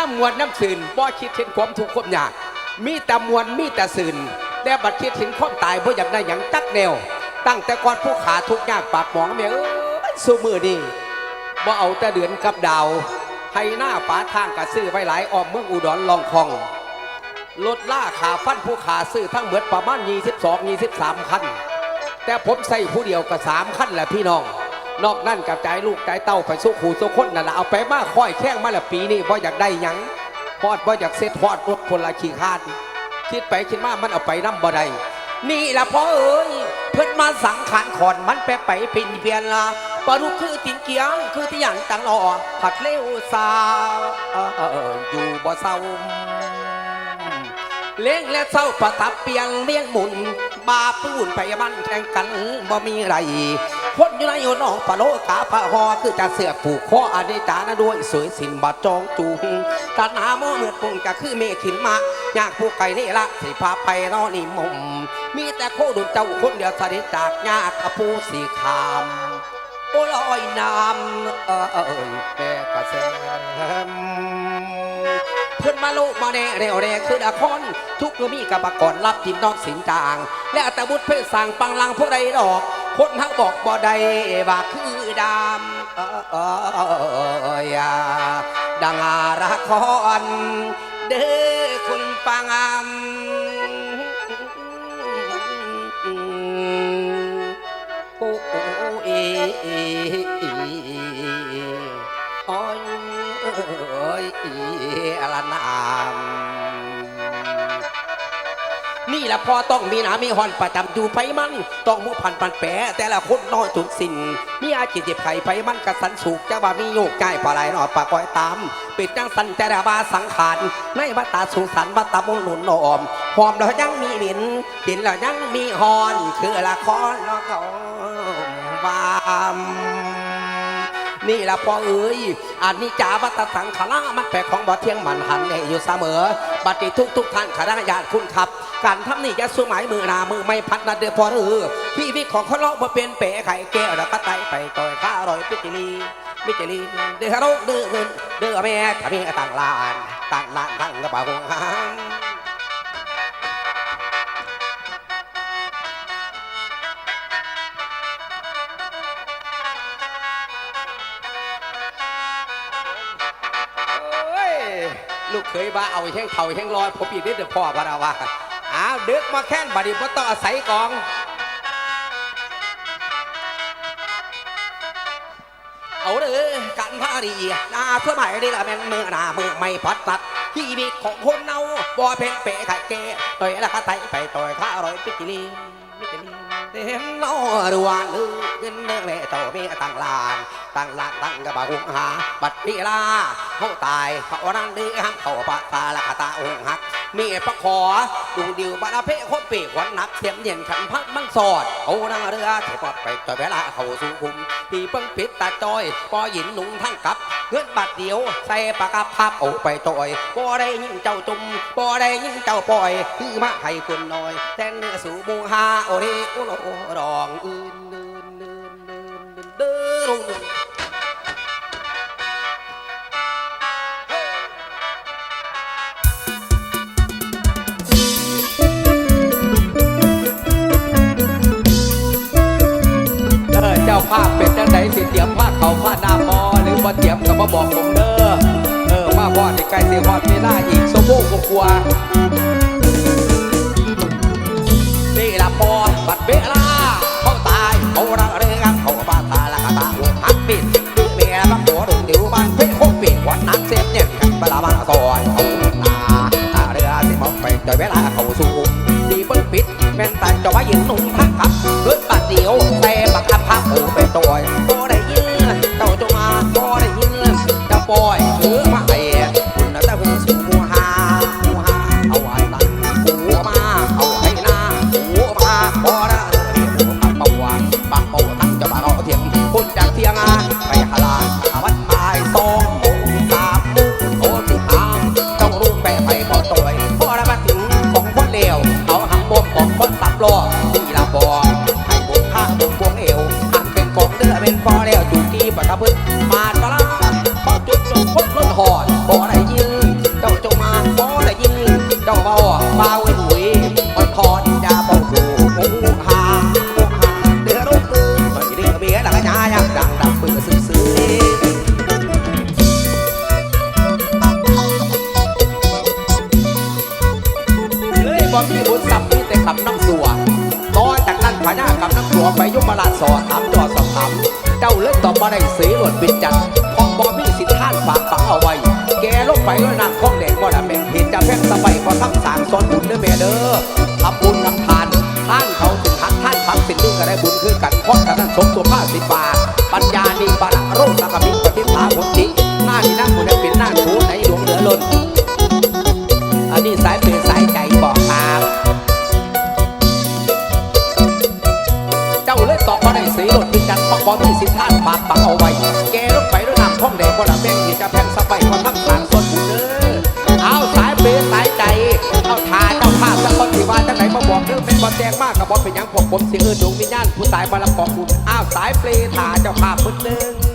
น้ำมวลน้ำสื่นบ่คิดเห็นความทุกข์ความยาก มีแต่มวลมีแต่สื่นแต่บัดคิดเห็นความตายบ่อยากได้หยังจักแนว ตั้งแต่ก่อนผู้ขาทุกข์ยากปากหมองแม่เอ้ยสู้มือนี่บ่เอาแต่เดือนกับดาวให้หน้าฝาทางกระซื้อไว้หลายออมเมืองอุดรลองคองรถล่าขาฟันผู้ขาซื้อทั้งเหมดประมาณ22 23คันแต่ผมใส่ผู้เดียวก็สามคันแหละพี่น้อง นอกนั่นกับใจลูกใจเต้าไปสู้ขู่สู้คนนั่นแหละเอาไปมากค่อยแข้งมาละปีนี้เพราะอยากได้ยังพอดเพราะอยากเซ็ตพอดรถคนละขี่คานคิดไปคิดมามันเอาไปน้ำบ่ได้นี่ละพ่อเอ้ยเพิ่นมาสังขารขอนมันไปไปเปินเพียนละปลาดุกคือตินเกียงคือที่อย่างตังรอผัดเลี้ยวซาอยู่บ่เศร้าเลี้ยงและเศร้าประทับเปียงเลี้ยงหมุนบาปูนไปมันแข่งกันบ่มีไร คนอยู่ในอยู่นอกปะโลกาปะหอคือจะเสือกผูกคออเดจานะด้วยสวยสินบาจองจูงตัดหาม้อเมือดปุ่งก็คือเมขินมาอยากผู้ไก่นี่ละสิพาไปนอนี่มุมมีแต่โคดุนเจ้าคนเดียวสนิทจากยากกับผู้สีขามโอ้ลอยน้ำเออเอยแก่กระแสมเพื่อนมาโลกมาแน่เร็วแรงคือดาคอน ทุกเมื่อมีกับปกรรับจิมนอกสินจาง และอัตบุตรเพื่อสั่งปังลังผู้ใดดอก คนทั้งบอกบ่ได้ว่าคือดำเออเอออยอะดังอาราคอนเด้อคุณปังอำโอ้เอเออโอ้ยอยอลนาม ละพอต้องมีหนามีหอนประจำอยู่ไปมัน ต้องมุพันปันแปะแต่ละคนน้อยจุดสินมีอาจิตเจ็บไข่ไปมันกระสันสุกจะว่ามีโยกใจปลาไหลหนอปาก้อยตามปิดจังสันแต่ละบาสังขารในวัตตาสุสันวัตตามุนหนุนนอมหอมแล้วยังมีหมินกินแล้วยังมีหอน คือละครเนาเขาบาม นี่ละพ่อเอ้ยอันนี้จาวัตสังขารมันแปลของบ่เที่ยงมันหันแน่อยู่เสมอบัดนี้ทุกทุกท่านขณะญาติคุณครับ การทำนี่จะสมัยมือหนามือไม่พัดนาเดือพอเออพี่วิของเขาเลาะมาเป็นเป๋ไข่แก้วแล้วก็ไตไปต่อยข้าอร่อยปิจิลีปิจิลีเดือดร้อนเดือดเงินเดือดแม่ถ้ามีต่างลานต่างลานต่างกระเป๋าหาง เคยบ้าเอาแห้งเข่าแห้งลอยผมอีกนิดเดียวพ่อพระดาว่าอ้าวดึกมาแค่นบัดนี้พ่ต้องอาศัยกองเอาเด้อกันพาดีนาสมัยนี้ละแม่นมือนาเมือไม่พัดตัดที่มีของคนเนาบ่เพ่งเป๋ไข่แก่ต่อยละก็ไตไปต่อยข้าอร่อยปิจิลีปิจิลี เต็มนอรวนลือเงินเนื้อแม่ต่อเมียต่างลานต่างลานต่างกระบะหงหา บัดนี้ลาเขาตายเขานั่นดีห้ามเขาปะตาละตาองหัก มีปะขอดูดิวบาราเพโคปีกวันนักเสียมเย็นขันพักมันสอดเอานางเรือเทปอดไปต่อเวลาเขาสู่คุมปีเปิ้งปิดตาจอยปอหยินหนุ่งทั้งกับ เงินบาทเดียว ใส่ปากกาพับเอาไปต่อยบ่ได้ยิงเจ้าจุ่มบ่ได้ยิงเจ้าปล่อยคือมาให้คนน้อยแต่เนื้อสู่บูฮาโอเรโอโลรองอื่นเดินเดินเดินเดิน ภาพเป็นจังไดสิเตรียมผ้าเขาผ้าหน้ามอหรือว่าเตรียมกับมาบอกผมเด้อเออมาพอดใกล้สิฮอดเวลาอีกสมบูรณ์กว่าๆนี่ละพอบัดเวลา ปอมีสิทธานบาปปักเอาไว้ แกรถไปรถนำท่องแดงก็ละแม่งที่จะแพงสบายคว่าทั้งสามสนเด้อเอาสายเปสายใจ เอาทาเจ้าภาพสักคนที่ว่าจังไหนมาบอกเธอเป็นบอลแดงมากกับบอลเป็นยังผกผมเสียเออดวงวิญญาณผู้ตายมาละกอกคุณอาสายเปลถาเจ้าภาพคนหนึ่ง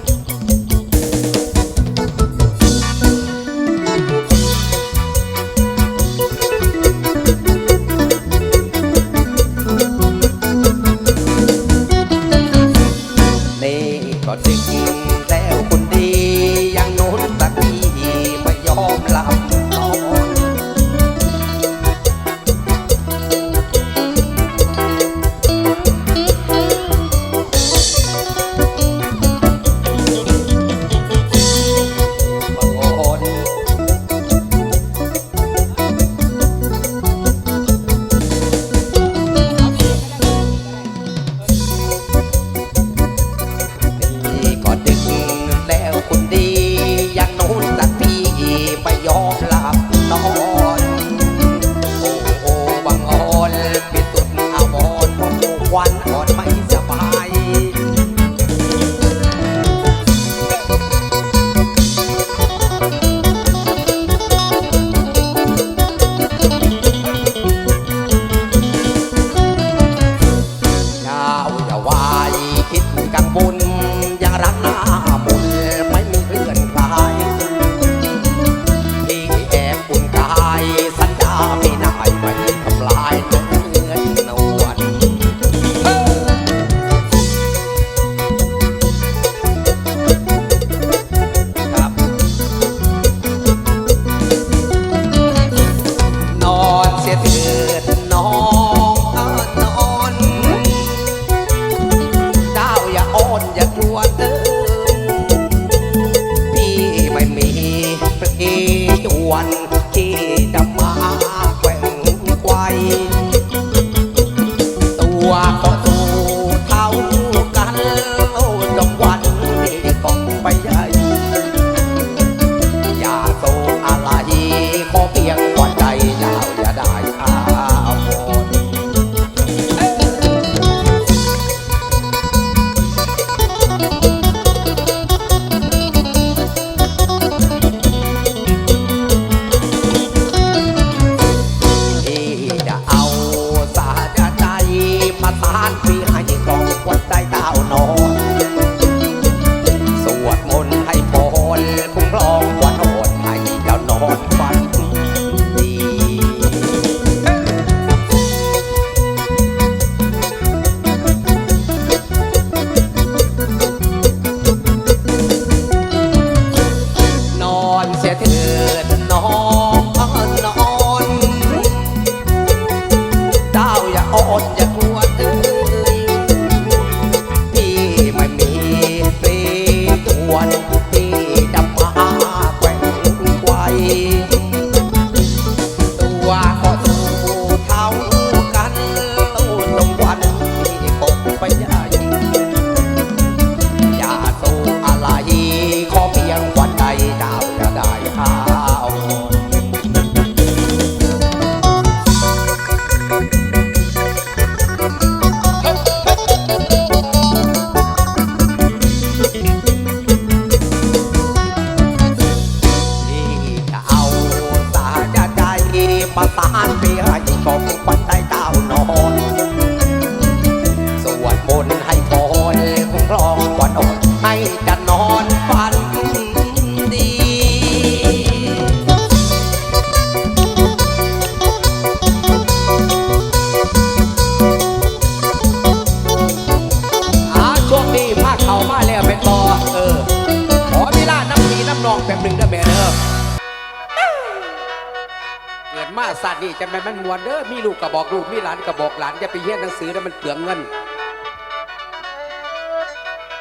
ศาสตร์นี่จะไม่แมันมวนเด้อมีลูกกระบอกลูกมีหลานกระบอกหลานจะไปเฮียนหนังสือแล้วมันเปลืองเงิน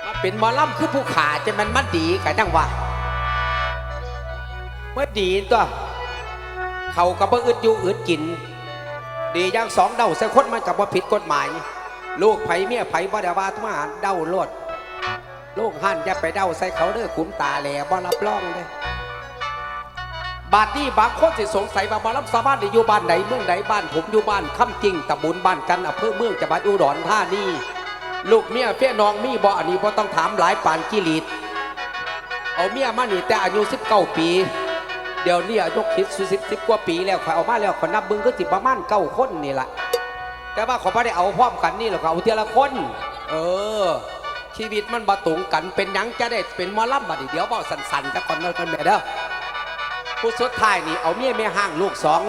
มาเป็นมอลล่ำคือผู้ขาจะมันมันดีกันจังวะเมื่อดีตัวเขากับเพื่ออึดอยู่อึดกิน ดีอย่างสองเดาใส่คนมันกับว่าผิดกฎหมาย ลูกไผ่เมียไผ่บ่ได้ว่าทุกหารเดาโลดลูกห่นจะไปเดาใส่เขาเด้อขุมตาแหล่บ่รับรองเลย บาดนี้บางคนสิสงสัยว่าบ่รับสาบ้านอยู่บ้านไหนเมืองไหนบ้านผมอยู่บ้านคำจริงตำบลบ้านกันอำเภอเมืองจังหวัดอุดรธานีลูกเมียเฟียน้องมีบ่อันนี้บ่ต้องถามหลายปานกิริตเอาเมียมาหนีแต่อายุ19ปี เดี๋ยวนี้อายุคิดสิบสิบกว่าปีแล้วข่อยเอามาแล้วข่อยนับเบึงก็สิประมาณเก้าคนนี่แหละแต่ว่าข่อยไม่ได้เอาพร้อมกันนี่หรอกข่อยเอาทีละคน เออ ชีวิตมันบาตุงกันเป็นยังจะได้เป็นมอลำบัดเดี๋ยวบอกสันๆแต่ก่อนนั่นกันแม่เด้อ ผู้สุดท้ายนี่เอาเมียแม่ห้างลูกสอง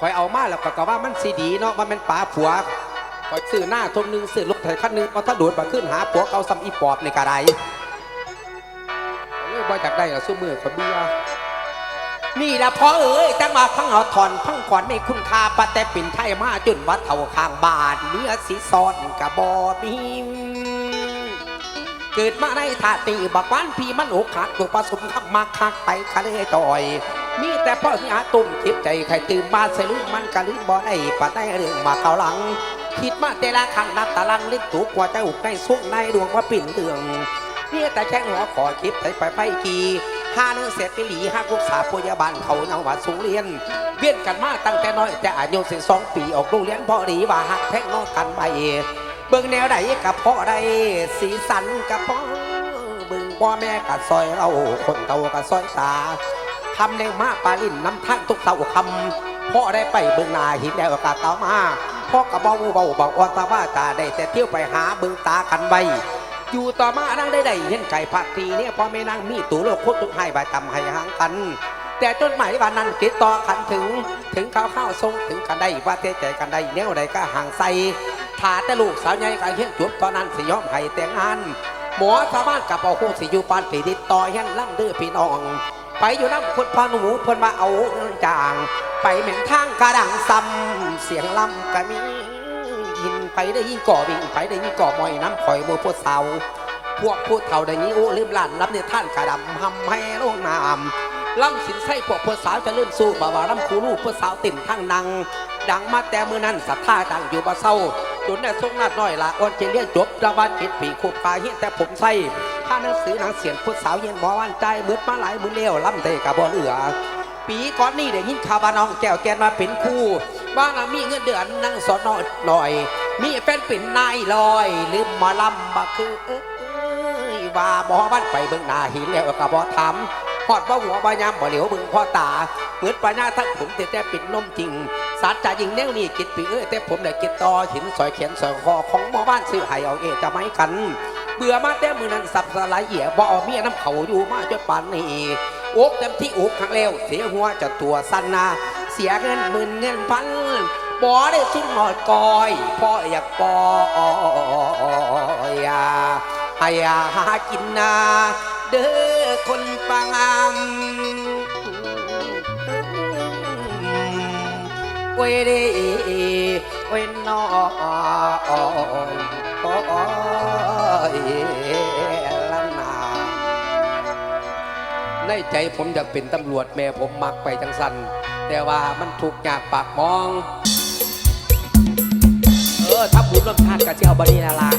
ข่อยเอามาแล้วก็กว่ามันสีดีเนาะมันเป็นป๋าผัวข่อยซื้อหน้าทงหนึ่งซื้อรถไถคันหนึ่งเอาถ้าโดดมาขึ้นหาผัวเกาซ้ำอีปอบในกระไดเอ้ยบ่จากได้ละสู้มือคนเบียนี่ละพอเอ้ยจังมาพังเอาถอนพังขวัญในคุณค่าปะแต่ปิ่นไทยมาจนวัดเท่าข้างบ้านเนื้อสีซอนกระบอมี เกิดมาในถาตีบักวันพี่มันอกหักตัวผสมขับมาคักไปคาเลจอย มีแต่พ่อที่อาตุ่มคิดใจใครตื่นมาใส่ลืมมันกะลืมบ่ได้ปะได้เรื่องมาเกาหลัง คิดมาแต่ละครั้งนับตารางลิ้นถูกกว่าจะอุกในสุกในดวงว่าปิ่นเตืองเนี่ยแต่แจ้งหัวขอคลิปไปไปไปกีห้าเนื้อเสร็จไปหลีห้าลูกสาวพยาบาลเขายังว่าสูงเรียน เวียนกันมาตั้งแต่น้อยแต่อายุสิบสองปีออกโรงเรียนพอดีว่าหักแท่งนอกกันไปเบิ่งแนวใดกับพ่อใดสีสันกับพ่อเบิ่งพ่อแม่กับซอยเราคนเต่ากับซอยตาทำแนวมาปลาลินน้ำท่านทุกเต่าคำพ่อได้ไปเบิ่งนาหินแล้วกาเต่ามาพ่อกับเบาเบาเบาว่าตาว่าตาได้แต่เที่ยวไปหาเบิ่งตากันไว้อยู่ต่อมานั่งได้ได้เห็นไก่ผักทีเนี่ยพ่อไม่นั่งมีตู่โลกโคตรทุกให้ใบตำให้ห่างกัน แต่จนหมายวันนั้นติดต่อกันถึง ถึงข้าวข้าวทรงถึงกันได้ว่าเทใจกันได้แนวใดก็ห่างใส ถ้าแต่ลูกสาวใหญ่ก็เห็นจบตอนนั้นสิยอมให้แต่งงาน หมอสามารถกับเอาคู่สิอยู่ปานสีติดต่อยันล่ำเดือพี่น้อง ไปอยู่น้ำคนพาหนูเพิ่นมาเอาเงินจาง ไปเหม็นทางกระดังซ้ำเสียงล่ำก็มียินไปได้ยิ่งก่อวิ่งไปได้ยิ่งก่อมอยน้ำข่อยมือพวกสาวพวกพูดเท่าใดนี้โอ้ลืมหลานรับเนี่ยท่านกระดำทำให้ลงน้ำล่ำสินไส้พวกพวกสาวจะเลื่อนสู้บ่าวล่ำคูลูกพวกสาวติ่นทั้งนังดังมาแต่เมื่อนั้นศรัทธาดังอยู่บ่เศร้า จุนได้ทรงนาดน้อยละออนเจเลียนจบระวันจิตปีขุบกายเฮียแต่ผมใส่ถ้าหนังสือหนังเสียนพวกสาวเย็นบ่วันใจมืดมาหลายมือเลี้ยวล่ำเตะกับบ่เหลือ ปีก่อนนี่ได้ยินข่าวว่าน้องแก้วแกนมาเป็นคู่บ้านมีเงินเดือนนั่งสอนน้อยหน่อย มีแฟนเป็นนายลอยลืมหมาลำมาคือเอ้ยว่าบ่บ้านไปเบิ่งหน้าหินแล้วก็บ่ทำฮอดบ่หัวบ่ยามบ่เหลียวเบิ่งพ่อตาเหมือนปัญญาทั้งผมแต่แต่ปิดนมจริง สารจ่ายิงแนวนี้กิดปีเอ้ยแต่ผมได้กิดต่อหินซอยเขียนซอยคอของหมอบ้านซื้อให้เอาเองจะไม่กัน เบื่อมาแต่มือนั้นสับสลายเหี่ยบ่เอาเมียน้ำเขาอยู่มาจนป่านนี้อกเต็มที่อกครั้งแล้วเสียหัวจะตัวสั้นนาเสียเงินหมื่นเงินพันบ่ได้สุดหอดกอยพ่ออยากปอยาให้อาหากินนาเด้อคนปังอาม โอ้ยด้โอ้ยนอยโอ้ยละนาในใจผมอยากเป็นตำรวจแม่ผมมักไปจังสันแต่ว่ามันถูกยากปากมอง เออถ้าบุญร่วมชาติกับเจ้าบดีนาลา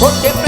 คนใจทนไม่ทนเจ็บ